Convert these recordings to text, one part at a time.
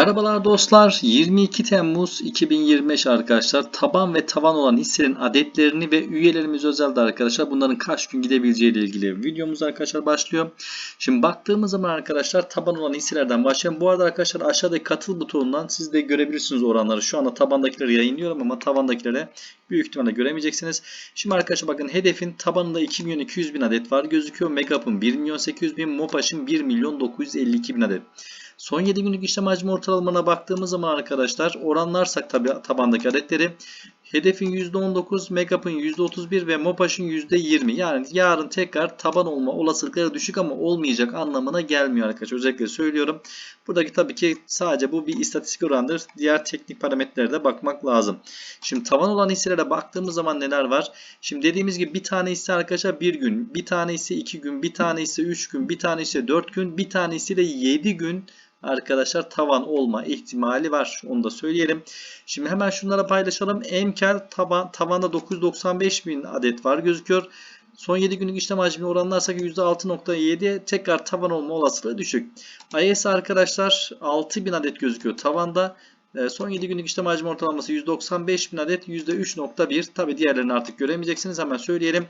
Merhabalar dostlar. 22 Temmuz 2025 arkadaşlar. Taban ve tavan olan hisselerin adetlerini ve üyelerimiz özelde arkadaşlar. Bunların kaç gün gidebileceği ile ilgili videomuz arkadaşlar başlıyor. Şimdi baktığımız zaman arkadaşlar taban olan hisselerden başlayalım. Bu arada arkadaşlar aşağıdaki katıl butonundan siz de görebilirsiniz oranları. Şu anda tabandakileri yayınlıyorum ama tavandakilere büyük ihtimalle göremeyeceksiniz. Şimdi arkadaşlar bakın hedefin tabanında 2 milyon 200 bin adet var gözüküyor. Megap'ın 1 milyon 800 bin, Mopaş'ın 1 milyon 952 bin adet. Son 7 günlük işlem hacmi ortalamalarına baktığımız zaman arkadaşlar oranlarsak tabi tabandaki adetleri hedefin %19, Megap'ın %31 ve Mopaş'ın %20. Yani yarın tekrar taban olma olasılıkları düşük ama olmayacak anlamına gelmiyor arkadaşlar. Özellikle söylüyorum. Buradaki tabii ki sadece bu bir istatistik orandır. Diğer teknik parametrelere de bakmak lazım. Şimdi tavan olan hisselere baktığımız zaman neler var? Şimdi dediğimiz gibi bir tane hisse arkadaşlar 1 gün, bir tane hisse 2 gün, bir tane hisse 3 gün, bir tane hisse 4 gün, bir tane hisse de 7 gün arkadaşlar tavan olma ihtimali var. Onu da söyleyelim. Şimdi hemen şunlara paylaşalım. Emkel taban, tavanda 995 bin adet var gözüküyor. Son 7 günlük işlem hacmini oranlarsak %6.7 tekrar tavan olma olasılığı düşük. IS arkadaşlar 6000 adet gözüküyor tavanda. Ee, son 7 günlük işlem hacmi ortalaması 195 bin adet %3.1. Tabi diğerlerini artık göremeyeceksiniz. Hemen söyleyelim.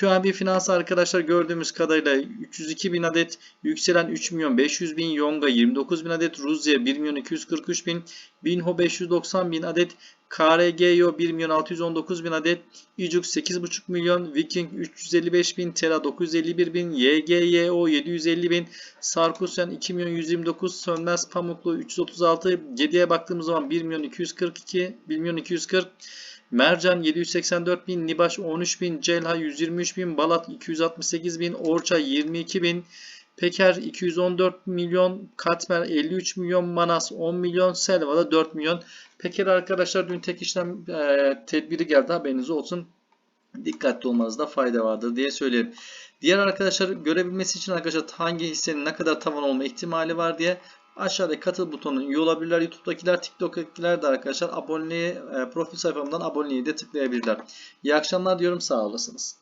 QNB Finans arkadaşlar gördüğümüz kadarıyla 302 bin adet. Yükselen 3 milyon 500 bin. Yonga 29 bin adet. Rusya 1 milyon 243 bin. Binho 590 bin adet. KRGO 1 milyon 619 bin adet. İcuk 8,5 milyon. Viking 355 bin. Tera 951 bin. YGYO 750 bin. Sarkusen 2 milyon 129. Sönmez Pamuklu 336. Gediye baktığımız zaman 1 milyon 242. 1 milyon 240. Mercan 784 bin, Nibaş 13 bin, Celha 123 bin, Balat 268 bin, Orça 22 bin, Peker 214 milyon, Katmer 53 milyon, Manas 10 milyon, Selva'da 4 milyon. Peker arkadaşlar dün tek işlem e, tedbiri geldi haberiniz olsun. Dikkatli olmanızda fayda vardır diye söyleyelim. Diğer arkadaşlar görebilmesi için arkadaşlar hangi hissenin ne kadar tavan olma ihtimali var diye Aşağıdaki katıl butonuna üye olabilirler. YouTube'dakiler, TikTok'takiler de arkadaşlar aboneliği, e, profil sayfamdan aboneliği de tıklayabilirler. İyi akşamlar diyorum. Sağ olasınız.